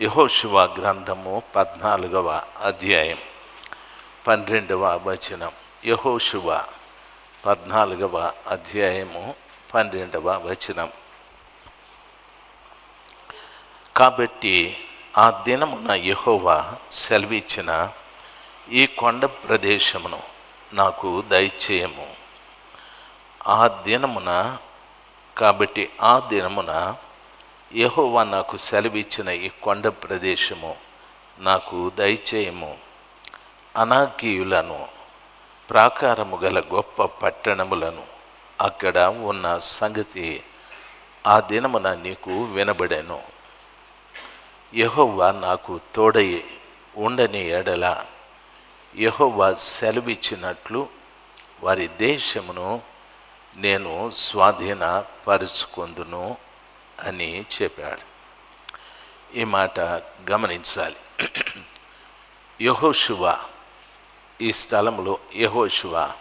యహోశివ గ్రంథము పద్నాలుగవ అధ్యాయం పన్నెండవ వచనం. యహోశివ పద్నాలుగవ అధ్యాయము పన్నెండవ వచనం. కాబట్టి ఆ దినమున యహోవా సెలవిచ్చిన ఈ కొండ ప్రదేశమును నాకు దయచేయము. ఆ దినమున కాబట్టి ఆ దినమున యహోవా నాకు సెలవిచ్చిన ఈ కొండ ప్రదేశము నాకు దయచేయము. అనాకీయులను ప్రాకారము గల గొప్ప పట్టణములను అక్కడ ఉన్న సంగతి ఆ దినమున నీకు వినబడెను. యహోవా నాకు తోడై ఉండని ఎడల యహోవా సెలవిచ్చినట్లు వారి దేశమును నేను స్వాధీనపరుచుకుందును. అని చెప్పాడు. ఈ మాట గమనించాలి. యహోశువ ఈ స్థలంలో యహోశువ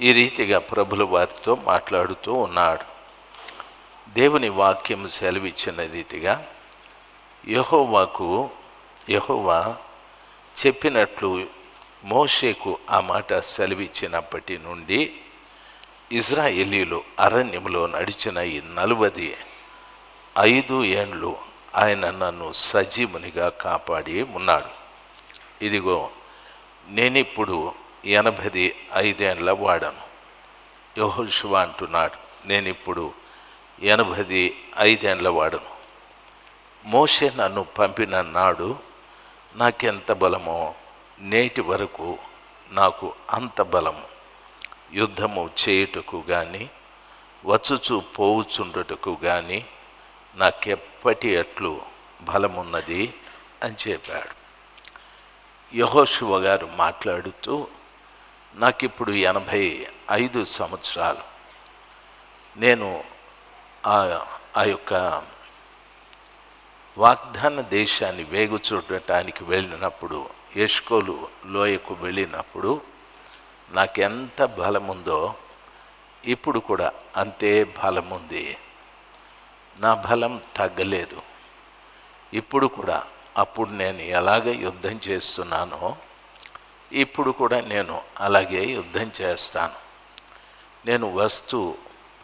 ఈ రీతిగా ప్రభుల వారితో మాట్లాడుతూ ఉన్నాడు. దేవుని వాక్యం సెలవిచ్చిన రీతిగా యహోవాకు యహోవా చెప్పినట్లు మోషేకు ఆ మాట సెలవిచ్చినప్పటి నుండి ఇజ్రాయేలీలు అరణ్యంలో నడిచిన ఈ నలువది ఐదు ఏండ్లు ఆయన నన్ను సజీవునిగా కాపాడి ఉన్నాడు. ఇదిగో నేనిప్పుడు ఎనభై ఐదేండ్ల వాడను. యహోశివ అంటున్నాడు నేనిప్పుడు ఎనభై ఐదేండ్ల వాడను. మోషే నన్ను పంపిన నాడు నాకెంత బలమో నేటి వరకు నాకు అంత బలము. యుద్ధము చేయుటకు కానీ వచ్చుచు పోవుచుండుటకు కానీ నాకెప్పటి అట్లు బలమున్నది అని చెప్పాడు. యహోశివ గారు మాట్లాడుతూ నాకు ఇప్పుడు ఎనభై ఐదు సంవత్సరాలు. నేను ఆ ఆ యొక్క వాగ్దాన దేశాన్ని వేగు చూడటానికి వెళ్ళినప్పుడు ఎష్కోలు లోయకు వెళ్ళినప్పుడు నాకెంత బలముందో ఇప్పుడు కూడా అంతే బలముంది. నా బలం తగ్గలేదు. ఇప్పుడు కూడా అప్పుడు నేను ఎలాగ యుద్ధం చేస్తున్నానో ఇప్పుడు కూడా నేను అలాగే యుద్ధం చేస్తాను. నేను వస్తూ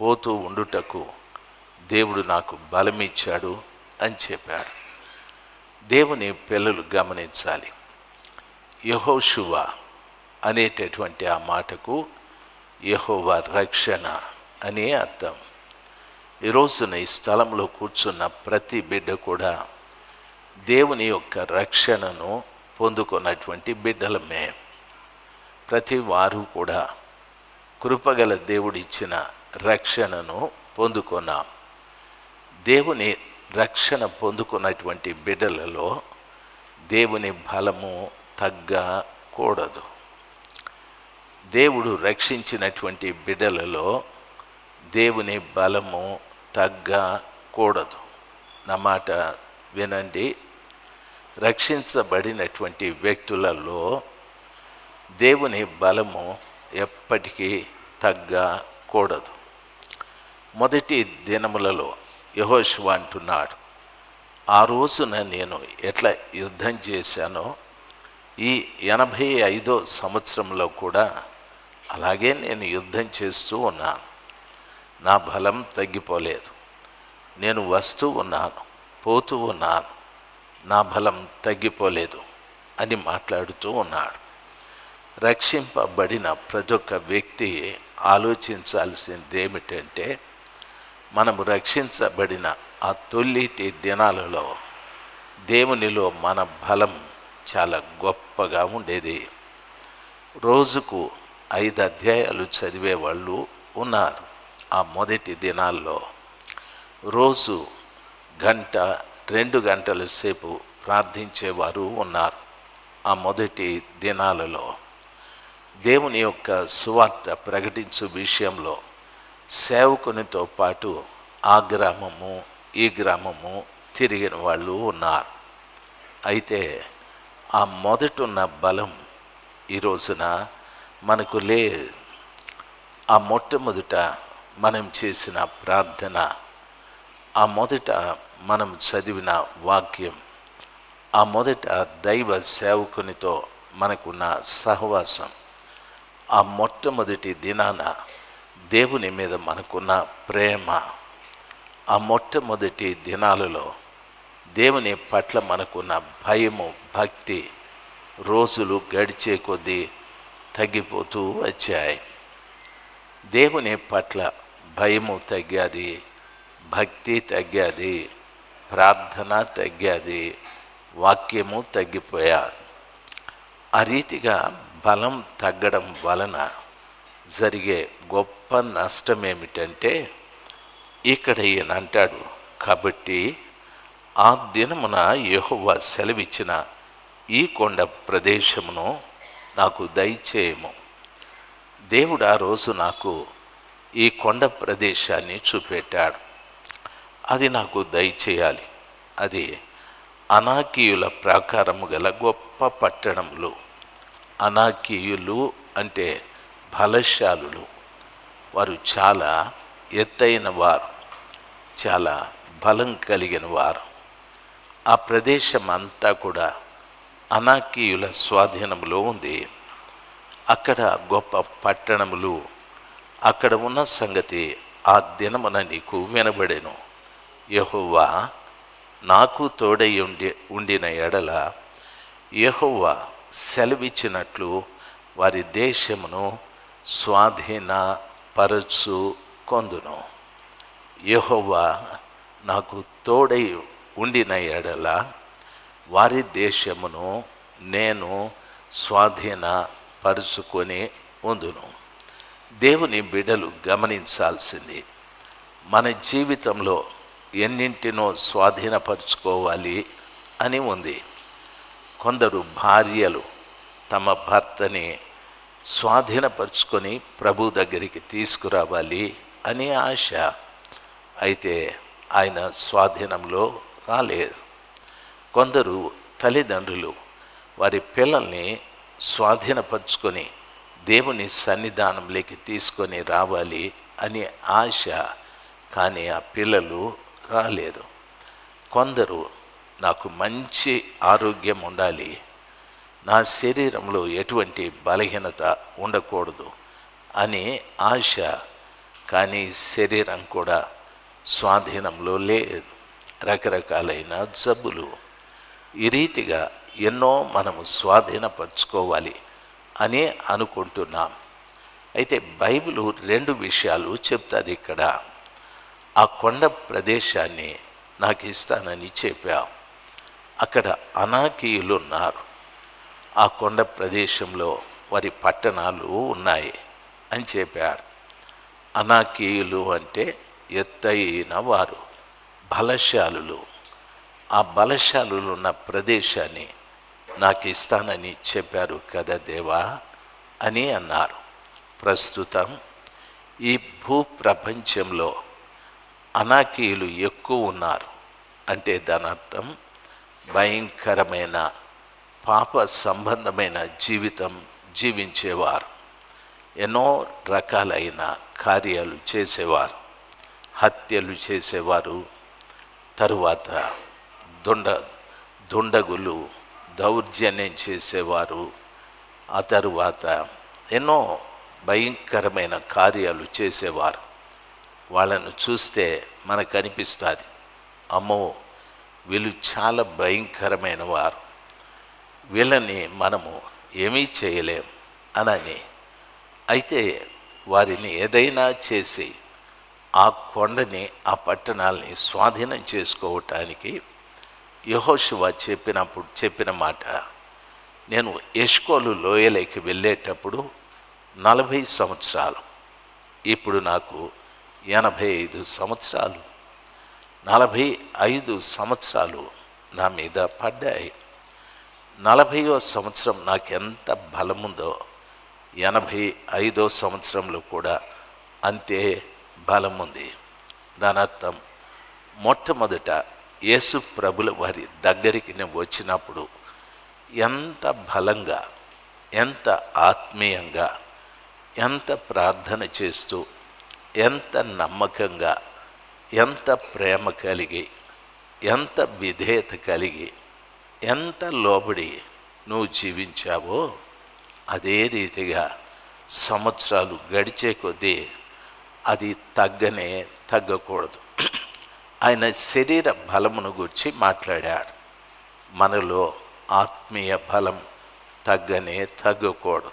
పోతూ ఉండుటకు దేవుడు నాకు బలమిచ్చాడు అని చెప్పాడు. దేవుని పిల్లలు గమనించాలి. యహోశువ అనేటటువంటి ఆ మాటకు యహోవ రక్షణ అనే అర్థం. ఈ రోజున ఈ స్థలంలో కూర్చున్న ప్రతి బిడ్డ కూడా దేవుని యొక్క రక్షణను పొందుకున్నటువంటి బిడ్డలమే. ప్రతి వారు కూడా కృపగల దేవుడిచ్చిన రక్షణను పొందుకున్నాం. దేవుని రక్షణ పొందుకున్నటువంటి బిడ్డలలో దేవుని బలము తగ్గకూడదు. దేవుడు రక్షించినటువంటి బిడ్డలలో దేవుని బలము తగ్గకూడదు. నా మాట వినండి. రక్షించబడినటువంటి వ్యక్తులలో దేవుని బలము ఎప్పటికీ తగ్గకూడదు. మొదటి దినములలో యహోశివ అంటున్నాడు ఆ రోజున నేను ఎట్లా యుద్ధం చేశానో ఈ ఎనభై ఐదో సంవత్సరంలో కూడా అలాగే నేను యుద్ధం చేస్తూ ఉన్నాను. నా బలం తగ్గిపోలేదు. నేను వస్తూ ఉన్నాను పోతూ ఉన్నాను నా బలం తగ్గిపోలేదు అని మాట్లాడుతూ ఉన్నాడు. రక్షింపబడిన ప్రతి ఒక్క వ్యక్తి ఆలోచించాల్సింది ఏమిటంటే మనము రక్షించబడిన ఆ తొల్లిటి దినాలలో దేవునిలో మన బలం చాలా గొప్పగా ఉండేది. రోజుకు ఐదు అధ్యాయాలు చదివే వాళ్ళు ఉన్నారు. ఆ మొదటి దినాల్లో రోజు గంట రెండు గంటల సేపు ప్రార్థించేవారు ఉన్నారు. ఆ మొదటి దినాలలో దేవుని యొక్క సువార్త ప్రకటించు విషయంలో సేవకునితో పాటు ఆ గ్రామము ఈ గ్రామము తిరిగిన వాళ్ళు ఉన్నారు. అయితే ఆ మొదటున్న బలం ఈ రోజున మనకు లే ఆ మొట్టమొదట మనం చేసిన ప్రార్థన ఆ మొదట మనం చదివిన వాక్యం ఆ మొదట దైవ సేవకునితో మనకున్న సహవాసం ఆ మొట్టమొదటి దినాన దేవుని మీద మనకున్న ప్రేమ ఆ మొట్టమొదటి దినాలలో దేవుని పట్ల మనకున్న భయము భక్తి రోజులు గడిచే కొద్దీ తగ్గిపోతూ వచ్చాయి. దేవుని పట్ల భయము తగ్గాది భక్తి తగ్గాది ప్రార్థన తగ్గాది వాక్యము తగ్గిపోయా. ఆ రీతిగా బలం తగ్గడం వలన జరిగే గొప్ప నష్టం ఏమిటంటే ఇక్కడ ఈయన అంటాడు కాబట్టి ఆ దినమున యెహోవా సెలవిచ్చిన ఈ కొండ ప్రదేశమును నాకు దయచేయము. దేవుడు ఆ రోజు నాకు ఈ కొండ ప్రదేశాన్ని చూపెట్టాడు. అది నాకు దయచేయాలి. అది అనాకీయుల ప్రాకారము గల గొప్ప పట్టణములు. అనాకీయులు అంటే బలశాలులు. వారు చాలా ఎత్తైన వారు. చాలా బలం కలిగిన వారు. ఆ ప్రదేశం అంతా కూడా అనాకీయుల స్వాధీనంలో ఉంది. అక్కడ గొప్ప పట్టణములు అక్కడ ఉన్న సంగతి ఆ దినమున నీకు వినబడెను. యహోవా నాకు తోడై ఉండి ఉండిన ఎడల యహోవా సెలవిచ్చినట్లు వారి దేశమును స్వాధీన పరచు కొందును. యహోవా నాకు తోడై ఉండిన ఎడల వారి దేశమును నేను స్వాధీన పరుచుకొని ఉందును. దేవుని బిడలు గమనించాల్సింది. మన జీవితంలో ఎన్నింటినో స్వాధీనపరుచుకోవాలి అని ఉంది. కొందరు భార్యలు తమ భర్తని స్వాధీనపరుచుకొని ప్రభు దగ్గరికి తీసుకురావాలి అని ఆశ. అయితే ఆయన స్వాధీనంలో రాలేదు. కొందరు తల్లిదండ్రులు వారి పిల్లల్ని స్వాధీనపరుచుకొని దేవుని సన్నిధానంలోకి తీసుకొని రావాలి అని ఆశ కానీ ఆ పిల్లలు రాలేదు. కొందరు నాకు మంచి ఆరోగ్యం ఉండాలి. నా శరీరంలో ఎటువంటి బలహీనత ఉండకూడదు అని ఆశ కానీ శరీరం కూడా స్వాధీనంలో లేదు. రకరకాలైన జబ్బులు. ఈ రీతిగా ఎన్నో మనము స్వాధీనపరచుకోవాలి. అని అనుకుంటున్నాం. అయితే బైబిల్ రెండు విషయాలు చెప్తుంది ఇక్కడ. ఆ కొండ ప్రదేశాన్ని నాకు ఇస్తానని చెప్పా. అక్కడ అనాకీయులు ఉన్నారు. ఆ కొండ ప్రదేశంలో వారి పట్టణాలు ఉన్నాయి అని చెప్పారు. అనాకీయులు అంటే ఎత్తైన వారు బలశాలులు. ఆ బలశాలులు ఉన్న ప్రదేశాన్ని నాకు ఇస్తానని చెప్పారు కదా దేవా అని అన్నారు. ప్రస్తుతం ఈ భూ ప్రపంచంలో అనాకీయులు ఎక్కువ ఉన్నారు అంటే దాని అర్థం భయంకరమైన పాప సంబంధమైన జీవితం జీవించేవారు. ఎన్నో రకాలైన కార్యాలు చేసేవారు హత్యలు చేసేవారు తరువాత దుండ దుండగులు దౌర్జన్యం చేసేవారు. ఆ తరువాత ఎన్నో భయంకరమైన కార్యాలు చేసేవారు. వాళ్ళను చూస్తే మనకు అనిపిస్తుంది అమ్మో! వీళ్ళు చాలా భయంకరమైన వారు. వీళ్ళని మనము ఏమీ చేయలేం అనని. అయితే వారిని ఏదైనా చేసి ఆ కొండని ఆ పట్టణాలని స్వాధీనం చేసుకోవటానికి యహోశివ చెప్పినప్పుడు చెప్పిన మాట నేను ఎష్కోలు లోయలోకి వెళ్ళేటప్పుడు నలభై సంవత్సరాలు. ఇప్పుడు నాకు ఎనభై ఐదు సంవత్సరాలు. నలభై ఐదు సంవత్సరాలు నా మీద పడ్డాయి. నలభైవ సంవత్సరం నాకు ఎంత బలముందో ఎనభై ఐదో సంవత్సరంలో కూడా అంతే బలం ఉంది దాని అర్థం మొట్టమొదట యేసు ప్రభుల వారి దగ్గరికి నేను వచ్చినప్పుడు ఎంత బలంగా ఎంత ఆత్మీయంగా ఎంత ప్రార్థన చేస్తూ ఎంత నమ్మకంగా ఎంత ప్రేమ కలిగి ఎంత విధేయత కలిగి ఎంత లోబడి నువ్వు జీవించావో అదే రీతిగా సంవత్సరాలు గడిచే కొద్దీ అది తగ్గనే తగ్గకూడదు. ఆయన శరీర బలమును గురించి మాట్లాడాడు. మనలో ఆత్మీయ బలం తగ్గనే తగ్గకూడదు.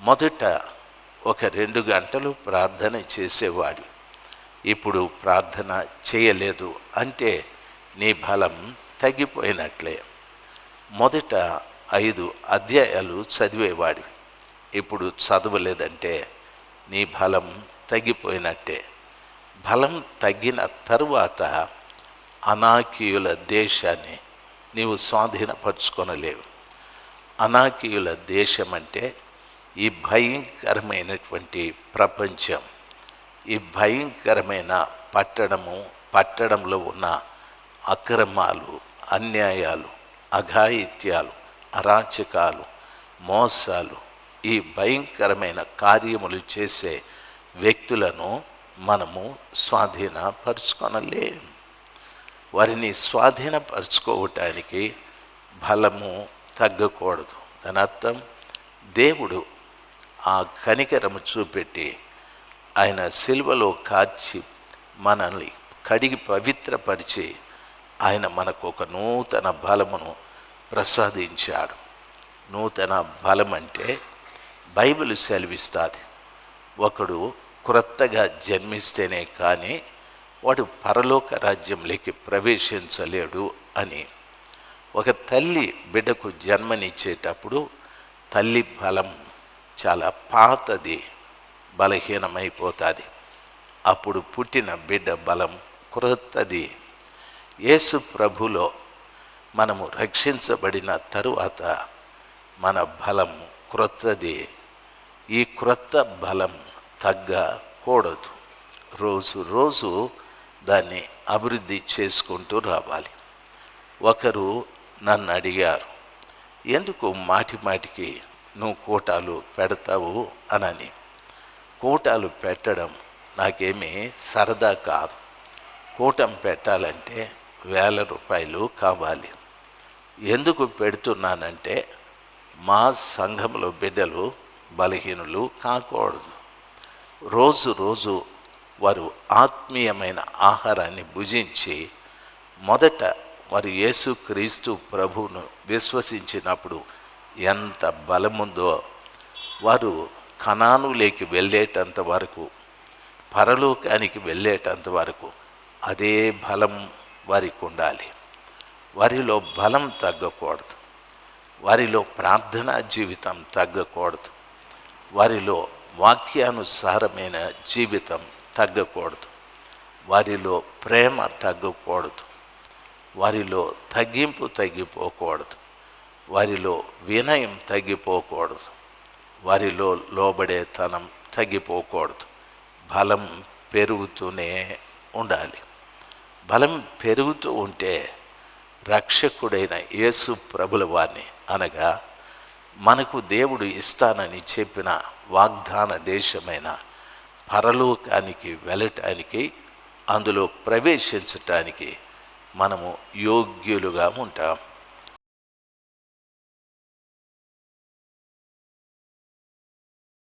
మొదట ఒక రెండు గంటలు ప్రార్థన చేసేవాడు. ఇప్పుడు ప్రార్థన చేయలేదు అంటే నీ బలం తగ్గిపోయినట్లే. మొదట ఐదు అధ్యాయాలు చదివేవాడు. ఇప్పుడు చదవలేదంటే నీ బలం తగ్గిపోయినట్టే. బలం తగ్గిన తరువాత అనాకీయుల దేశాన్ని నీవు స్వాధీనపరచుకొనలేవు. అనాకీయుల దేశం అంటే ఈ భయంకరమైనటువంటి ప్రపంచం. ఈ భయంకరమైన పట్టణము పట్టణంలో ఉన్న అక్రమాలు అన్యాయాలు అఘాయిత్యాలు అరాచకాలు మోసాలు ఈ భయంకరమైన కార్యములు చేసే వ్యక్తులను మనము స్వాధీనపరుచుకొనలేం. వారిని స్వాధీనపరుచుకోవటానికి బలము తగ్గకూడదు. దాని అర్థం దేవుడు ఆ కనికరము చూపెట్టి ఆయన సిల్వలో కాచి మనల్ని కడిగి పవిత్రపరిచి ఆయన మనకు ఒక నూతన బలమును ప్రసాదించాడు. నూతన బలం అంటే బైబిల్ సెలవిస్తుంది. ఒకడు క్రొత్తగా జన్మిస్తేనే కానీ వాడు పరలోక రాజ్యంలోకి ప్రవేశించలేడు అని. ఒక తల్లి బిడ్డకు జన్మనిచ్చేటప్పుడు తల్లి బలం చాలా పాతది బలహీనమైపోతుంది. అప్పుడు పుట్టిన బిడ్డ బలం క్రొత్తది. యేసు ప్రభులో మనము రక్షించబడిన తరువాత మన బలం క్రొత్తది. ఈ క్రొత్త బలం తగ్గకూడదు. రోజు రోజు దాన్ని అభివృద్ధి చేసుకుంటూ రావాలి. ఒకరు నన్ను అడిగారు ఎందుకు మాటి మాటికి నువ్వు కూటాలు పెడతావు? అనని. కూటాలు పెట్టడం నాకేమీ సరదా కాదు. కూటం పెట్టాలంటే వేల రూపాయలు కావాలి. ఎందుకు పెడుతున్నానంటే మా సంఘంలో బిడ్డలు బలహీనులు కాకూడదు. రోజు రోజు వారు ఆత్మీయమైన ఆహారాన్ని భుజించి మొదట వారు యేసుక్రీస్తు ప్రభువును విశ్వసించినప్పుడు ఎంత బలముందో వారు కణానులేకి వెళ్ళేటంత వరకు పరలోకానికి వెళ్ళేటంత వరకు అదే బలం వారికి ఉండాలి వారిలో బలం తగ్గకూడదు. వారిలో ప్రార్థనా జీవితం తగ్గకూడదు. వారిలో వాక్యానుసారమైన జీవితం తగ్గకూడదు. వారిలో ప్రేమ తగ్గకూడదు. వారిలో తగ్గింపు తగ్గిపోకూడదు. వారిలో వినయం తగ్గిపోకూడదు. వారిలో లోబడేతనం తగ్గిపోకూడదు. బలం పెరుగుతూనే ఉండాలి. బలం పెరుగుతూ ఉంటే రక్షకుడైన యేసు ప్రభుల వారిని అనగా మనకు దేవుడు ఇస్తానని చెప్పిన వాగ్దాన దేశమైన పరలోకానికి వెళ్ళటానికి అందులో ప్రవేశించటానికి మనము యోగ్యులుగా ఉంటాం.